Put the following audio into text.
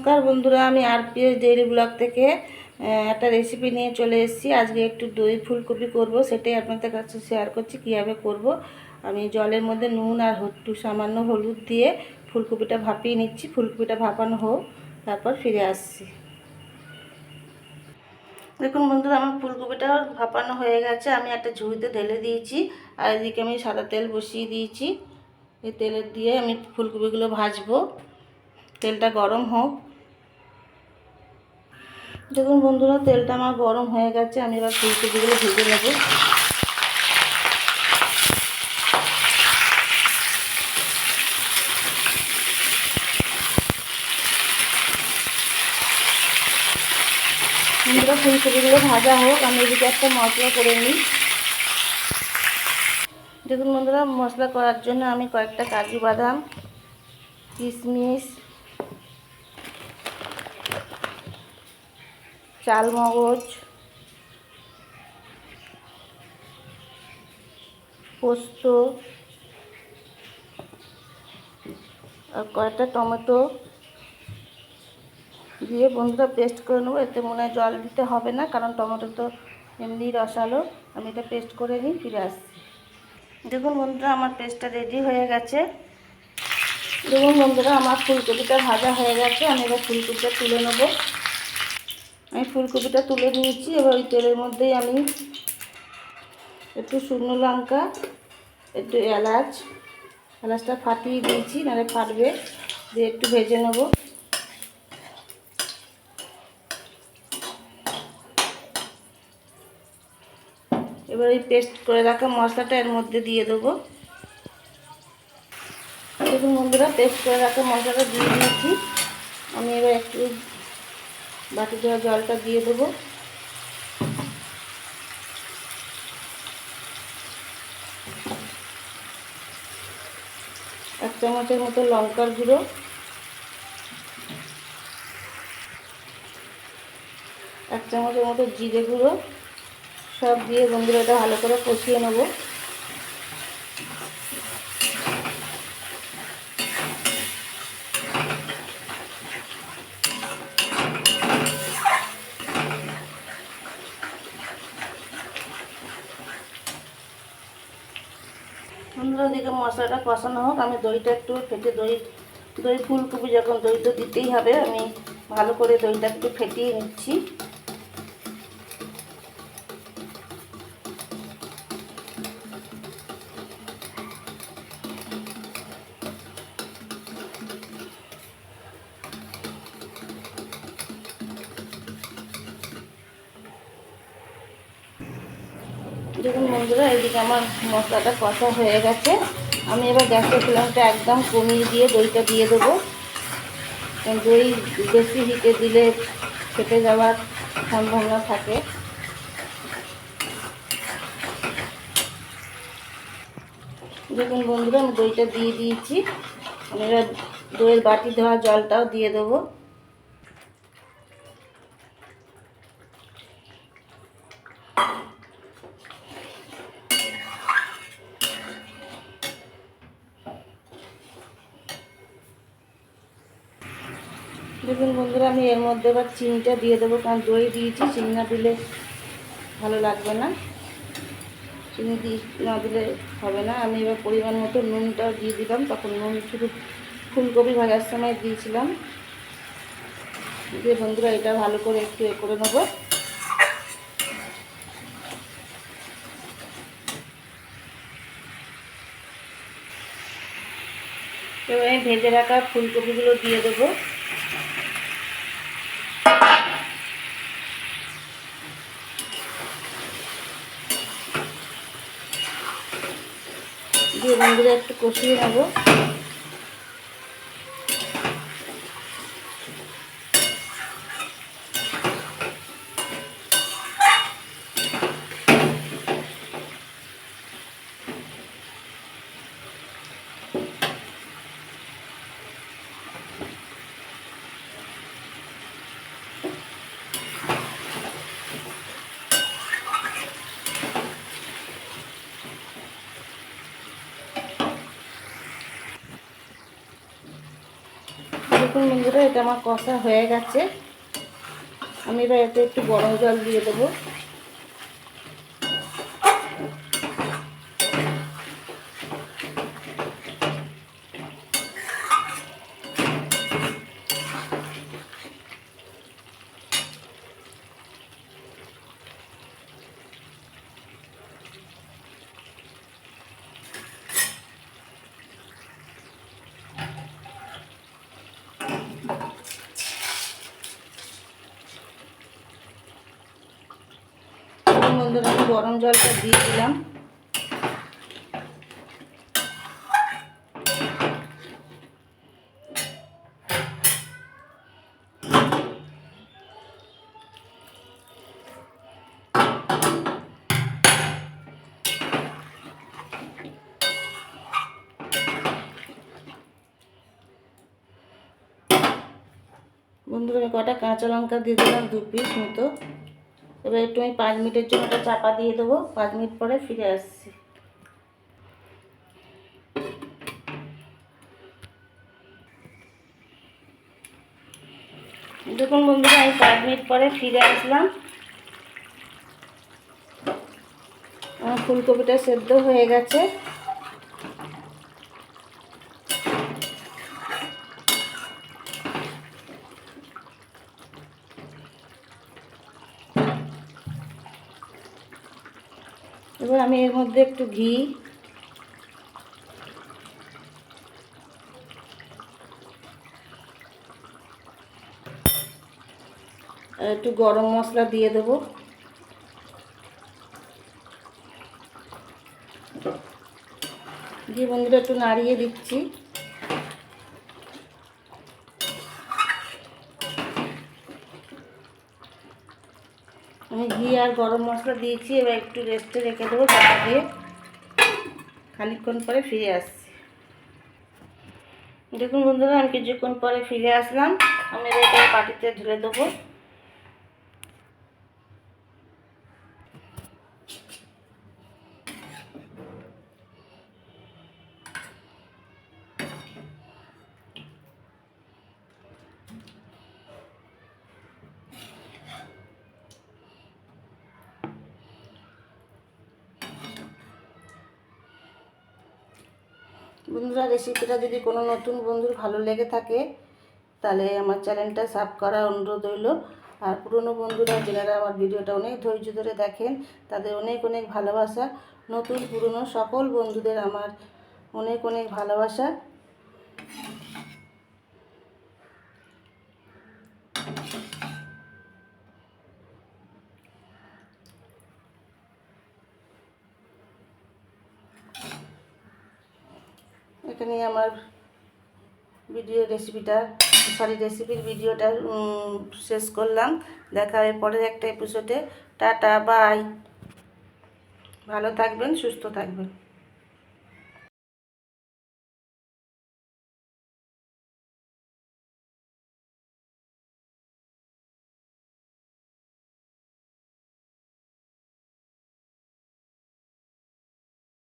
নমস্কার বন্ধুরা, আমি R P S dairy blog থেকে একটা রেসিপি নিয়ে চলে এসেছি। আজকে একটু দই ফুলকপি করব, সেটাই আপনাদের কাছে শেয়ার করছি, কীভাবে করব। আমি জলের মধ্যে নুন আর একটু সামান্য হলুদ দিয়ে ফুলকপিটা ভাপিয়ে নিচ্ছি। ফুলকপিটা ভাপানো হোক, তারপর ফিরে আসছি। দেখুন বন্ধুরা, আমার ফুলকপিটা ভাপানো হয়ে গেছে। আমি একটা ঝুড়িতে ঢেলে দিয়েছি, আর এদিকে আমি সাদা তেল বসিয়ে দিয়েছি। এই তেলের দিয়ে আমি ফুলকপিগুলো ভাজবো। তেলটা গরম হোক। দেখুন বন্ধুরা তেলটা আমার গরম হয়ে গেছে, আমি এবার ফুলকপিগুলো ভেজে নেব ফুলকপিগুলো ভাজা হোক, আমি এদিকে একটা মশলা করে নিই। দেখুন বন্ধুরা, মশলা করার জন্য আমি কয়েকটা কাজু বাদাম, কিশমিশ চালমগজ পোস্ত, আর কয়েকটা টমেটো দিয়ে বন্ধুরা পেস্ট করে নেব। এতে মনে হয় জল দিতে হবে না, কারণ টমেটো তো এমনি রসালো। আমি এটা পেস্ট করে নিই, ফিরে আসছি। দেখুন বন্ধুরা, আমার পেস্টটা রেডি হয়ে গেছে। দেখুন বন্ধুরা, আমার ফুলকপিটা ভাজা হয়ে গেছে। আমি এবার ফুলকপিটা তুলে নেব। আমি ফুলকপিটা তুলে নিয়েছি, এবার ওই তেলের মধ্যেই আমি একটু শুকনো লঙ্কা, একটু এলাচ, এলাচটা ফাটিয়ে দিয়েছি, নাহলে ফাটবে, দিয়ে একটু ভেজে নেব। এবার এই পেস্ট করে রাখা মশলাটা এর মধ্যে দিয়ে দেবো। দেখুন বন্ধুরা, পেস্ট করে রাখা মশলাটা দিয়ে দিয়েছি। আমি এবার একটু বাটি ধোয়া জলটা দিয়ে দেবো। এক চামচের মতো লঙ্কার গুঁড়ো। এক চামচের মতো জিরে গুঁড়ো। সব দিয়ে বন্ধুরা এটা ভালো করে কষিয়ে নেব। বন্ধুরা দিকে মশলাটা কষানো হোক, আমি দইটা একটু ফেটে দই দই, ফুলকপি যখন দই তো দিতেই হবে, আমি ভালো করে দইটা একটু ফেটিয়ে নিচ্ছি। দেখুন বন্ধুরা এইদিকে আমার মশলাটা কষা হয়ে গেছে। আমি এবার গ্যাসের ফ্লেমটা একদম কমিয়ে দিয়ে দইটা দিয়ে দেবো। দই বেশি হিটে দিলে ফেটে যাওয়ার সম্ভাবনা থাকে। দেখুন বন্ধুরা, আমি দইটা দিয়ে দিয়েছি। আমি এবার দইয়ের বাটি ধোয়া জলটাও দিয়ে দেবো। দেখুন বন্ধুরা, আমি এর মধ্যে এবার চিনিটা দিয়ে দেবো, কারণ দই দিয়েছি, চিনি না দিলে ভালো লাগবে না। চিনি দি, না দিলে হবে না। আমি এবার পরিমাণ মতো নুনটাও দিয়ে দিলাম। তখন নুন শুধু ফুলকপি ভাজার সময় দিয়েছিলাম। দিয়ে বন্ধুরা, এটা ভালো করে একটু এ করে নেব। এবার আমি ভেজে রাখা ফুলকপিগুলো দিয়ে দেবো। দিয়ে বন্ধুরা একটু কষিয়ে নেব। দেখুন বন্ধুরা এটা আমার কষা হয়ে গেছে। আমি এবার এতে একটু গরম জল দিয়ে দেবো। বন্ধুরা আমি গরম জলটা দিয়ে দিলাম। বন্ধুরা, কটা কাঁচা লঙ্কা দিয়ে দিলাম দু পিস মতো। এবার একটু আমি পাঁচ মিনিটের জন্য ওটা চাপা দিয়ে দেবো। পাঁচ মিনিট পরে ফিরে আসছি। দেখুন বন্ধুরা, আমি পাঁচ মিনিট পরে ফিরে আসলাম। আমার ফুলকপিটা সেদ্ধ হয়ে গেছে। এবার আমি এর মধ্যে একটু ঘি। একটু গরম মশলা দিয়ে দেবো। দিয়ে বন্ধুরা, একটু নাড়িয়ে দিচ্ছি। আমি ঘি আর গরম মশলা দিয়েছি, এবার একটু রেস্টে রেখে দেবো চাপা দিয়ে খানিকক্ষণ পরে ফিরে আসছি। দেখুন বন্ধুরা, আমি কিছুক্ষণ পরে ফিরে আসলাম। আমি এটা পাটিতে ঢেলে দেবো। বন্ধুরা রেসিপিটা যদি কোনো নতুন বন্ধুর ভালো লেগে থাকে, তাহলে আমার চ্যানেলটা সাব করা অনুরোধ রইল। আর পুরনো বন্ধুরা, যারা আমার ভিডিওটা অনেক ধৈর্য ধরে দেখেন, তাদের অনেক অনেক ভালোবাসা। নতুন পুরনো সকল বন্ধুদের আমার অনেক অনেক ভালোবাসা। এখানে আমার ভিডিও রেসিপিটা সরি রেসিপির ভিডিওটা শেষ করলাম। দেখা হবে পরের একটা এপিসোডে টাটা বাই ভালো থাকবেন, সুস্থ থাকবেন।